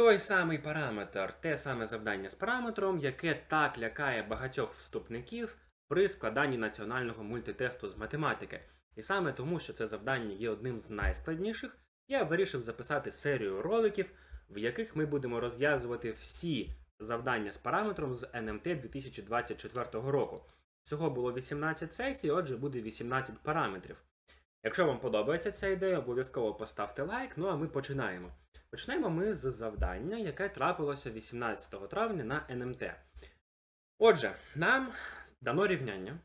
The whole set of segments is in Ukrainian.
Той самий параметр, те саме завдання з параметром, яке так лякає багатьох вступників при складанні національного мультитесту з математики. І саме тому, що це завдання є одним з найскладніших, я вирішив записати серію роликів, в яких ми будемо розв'язувати всі завдання з параметром з НМТ 2024 року. Всього було 18 сесій, отже, буде 18 параметрів. Якщо вам подобається ця ідея, обов'язково поставте лайк. Ну а ми починаємо. Почнемо ми з завдання, яке трапилося 18 травня на НМТ. Отже, нам дано рівняння,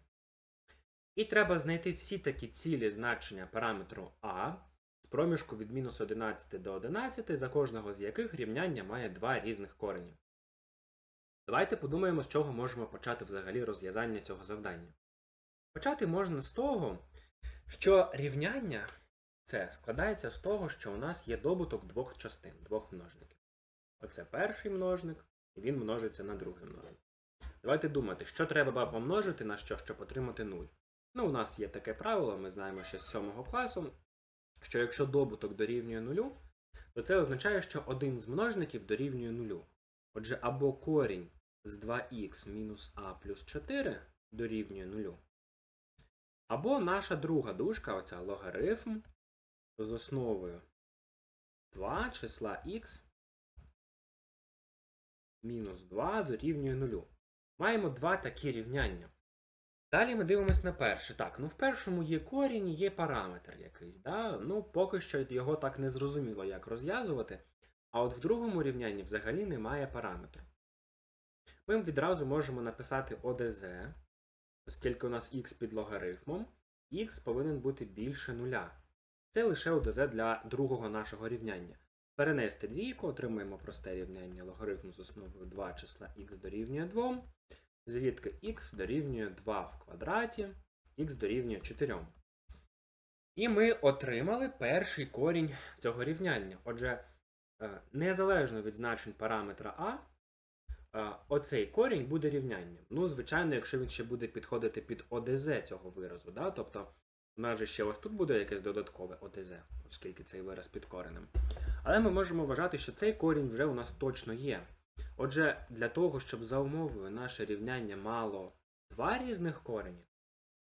і треба знайти всі такі цілі значення параметру А з проміжку від мінус 11 до 11, за кожного з яких рівняння має два різних корені. Давайте подумаємо, з чого можемо почати взагалі розв'язання цього завдання. Почати можна з того, що рівняння це складається з того, що у нас є добуток двох частин, двох множників. Оце перший множник, і він множиться на другий множник. Давайте думати, що треба помножити на що, щоб отримати 0. Ну, у нас є таке правило, ми знаємо ще з 7 класу, що якщо добуток дорівнює 0, то це означає, що один з множників дорівнює 0. Отже, або корінь з 2х мінус а плюс 4 дорівнює 0. Або наша друга дужка, оця логарифм, з основою 2 числа х мінус 2 дорівнює 0. Маємо два такі рівняння. Далі ми дивимося на перше. Так, ну в першому є корінь, є параметр якийсь. Да? Ну, поки що його так не зрозуміло, як розв'язувати. А от в другому рівнянні взагалі немає параметру. Ми відразу можемо написати ОДЗ, оскільки у нас х під логарифмом, х повинен бути більше нуля. Це лише ОДЗ для другого нашого рівняння. Перенести двійку, отримаємо просте рівняння логарифму з основою 2 числа х дорівнює 2, звідки х дорівнює 2 в квадраті, х дорівнює 4. І ми отримали перший корінь цього рівняння. Отже, е, незалежно від значень параметра а, оцей корінь буде рівнянням. Ну, звичайно, якщо він ще буде підходити під ОДЗ цього виразу, да? тобто у нас же ще ось тут буде якесь додаткове ОТЗ, оскільки цей вираз під коренем. Але ми можемо вважати, що цей корінь вже у нас точно є. Отже, для того, щоб за умовою наше рівняння мало два різних корені,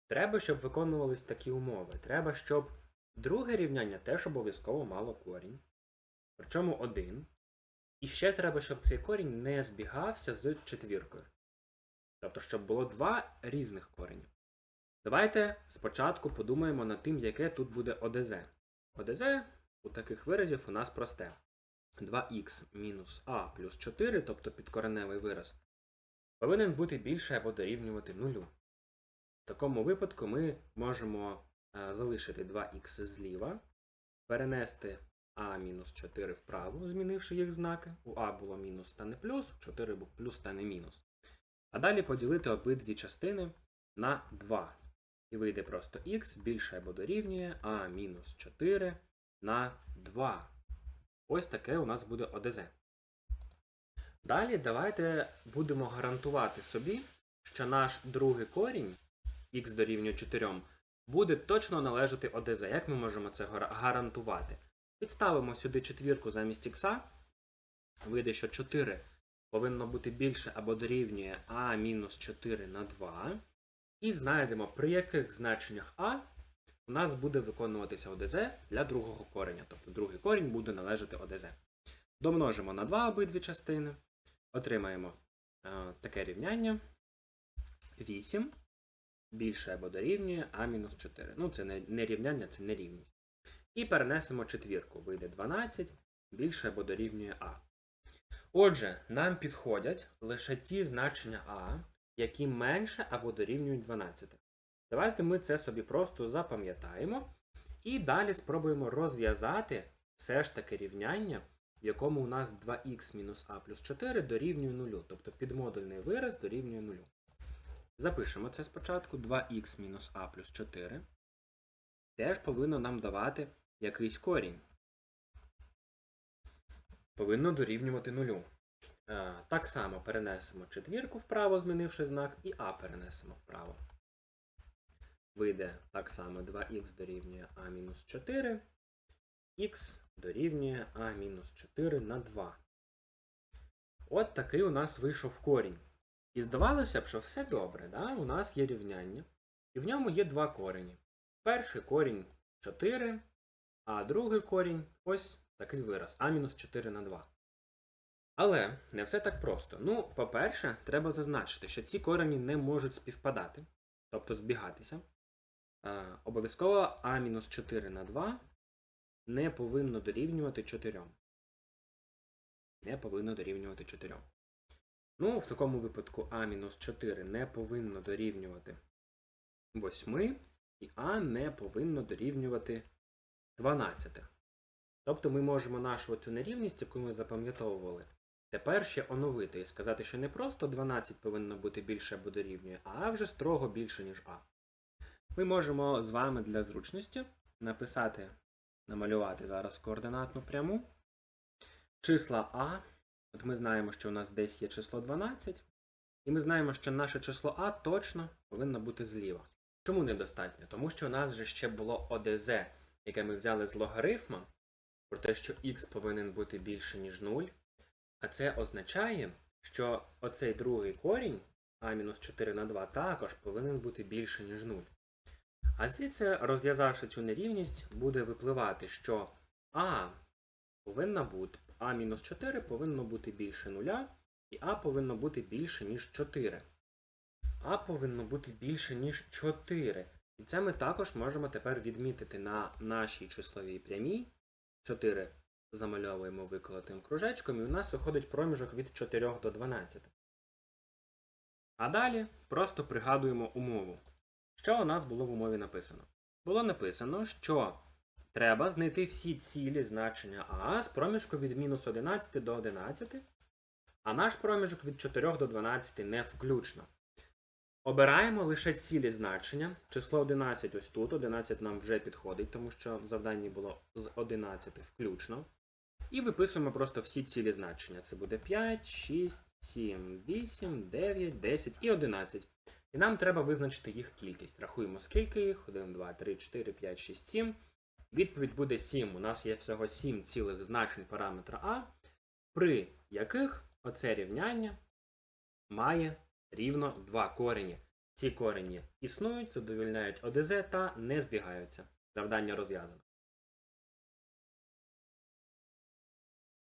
треба, щоб виконувались такі умови. Треба, щоб друге рівняння теж обов'язково мало корінь. Причому один. І ще треба, щоб цей корінь не збігався з четвіркою. Тобто, щоб було два різних корені. Давайте спочатку подумаємо над тим, яке тут буде ОДЗ. ОДЗ у таких виразів у нас просте. 2х мінус а плюс 4, тобто підкореневий вираз, повинен бути більше або дорівнювати нулю. В такому випадку ми можемо е, залишити 2х зліва, перенести а мінус 4 вправо, змінивши їх знаки. У а було мінус стане плюс, у 4 був плюс стане мінус. А далі поділити обидві частини на 2. І вийде просто х більше або дорівнює а мінус 4 на 2. Ось таке у нас буде ОДЗ. Далі давайте будемо гарантувати собі, що наш другий корінь х дорівнює 4 буде точно належати ОДЗ. Як ми можемо це гарантувати? Підставимо сюди четвірку замість х. Вийде, що 4 повинно бути більше або дорівнює а мінус 4 на 2. І знайдемо, при яких значеннях А у нас буде виконуватися ОДЗ для другого кореня. Тобто другий корінь буде належати ОДЗ. Домножимо на 2 обидві частини. Отримаємо е, таке рівняння. 8 більше або дорівнює А-4. Ну, це не, не рівняння, це нерівність. І перенесемо четвірку. Вийде 12 більше або дорівнює А. Отже, нам підходять лише ті значення А, які менше або дорівнюють 12. Давайте ми це собі просто запам'ятаємо. І далі спробуємо розв'язати все ж таки рівняння, в якому у нас 2х мінус а плюс 4 дорівнює 0, тобто підмодульний вираз дорівнює 0. Запишемо це спочатку 2х мінус а плюс 4. Теж повинно нам давати якийсь корінь. Повинно дорівнювати 0. Е, Так само перенесемо четвірку вправо, змінивши знак, і а перенесемо вправо. Вийде так само 2х дорівнює а мінус 4, х дорівнює а мінус 4 на 2. от такий у нас вийшов корінь. І здавалося б, що все добре, да? у нас є рівняння, і в ньому є два корені. Перший корінь 4, а другий корінь ось такий вираз а-4 на 2. Але не все так просто. Ну, по-перше, треба зазначити, що ці корені не можуть співпадати, тобто збігатися. Обов'язково а-4 на 2 не повинно дорівнювати 4. Не повинно дорівнювати 4. Ну, в такому випадку а-4 не повинно дорівнювати 8, і а не повинно дорівнювати 12. Тобто ми можемо нашу цю нерівність, яку ми запам'ятовували, тепер ще оновити і сказати, що не просто 12 повинно бути більше або дорівнює, а вже строго більше, ніж а. Ми можемо з вами для зручності написати, намалювати зараз координатну пряму. Числа А. От ми знаємо, що у нас десь є число 12, і ми знаємо, що наше число А точно повинно бути зліва. Чому недостатньо? Тому що у нас же ще було ОДЗ, яке ми взяли з логарифма, про те, що х повинен бути більше, ніж 0. А це означає, що оцей другий корінь а-4 на 2 також повинен бути більше, ніж 0. А звідси, розв'язавши цю нерівність, буде випливати, що а повинна бути а-4 повинно бути більше 0, і а повинно бути більше, ніж 4. А повинно бути більше, ніж 4. І це ми також можемо тепер відмітити на нашій числовій прямій. 4 замальовуємо виколотим кружечком, і у нас виходить проміжок від 4 до 12. А далі просто пригадуємо умову. Що у нас було в умові написано? Було написано, що треба знайти всі цілі значення А з проміжку від мінус 11 до 11, а наш проміжок від 4 до 12 не включно. Обираємо лише цілі значення. Число 11 ось тут. 11 нам вже підходить, тому що в завданні було з 11 включно. І виписуємо просто всі цілі значення. Це буде 5, 6, 7, 8, 9, 10 і 11. І нам треба визначити їх кількість. Рахуємо, скільки їх. 1, 2, 3, 4, 5, 6, 7. Відповідь буде 7. У нас є всього 7 цілих значень параметра А, при яких оце рівняння має рівно два корені. Ці корені існують, задовільняють ОДЗ та не збігаються. Завдання розв'язано.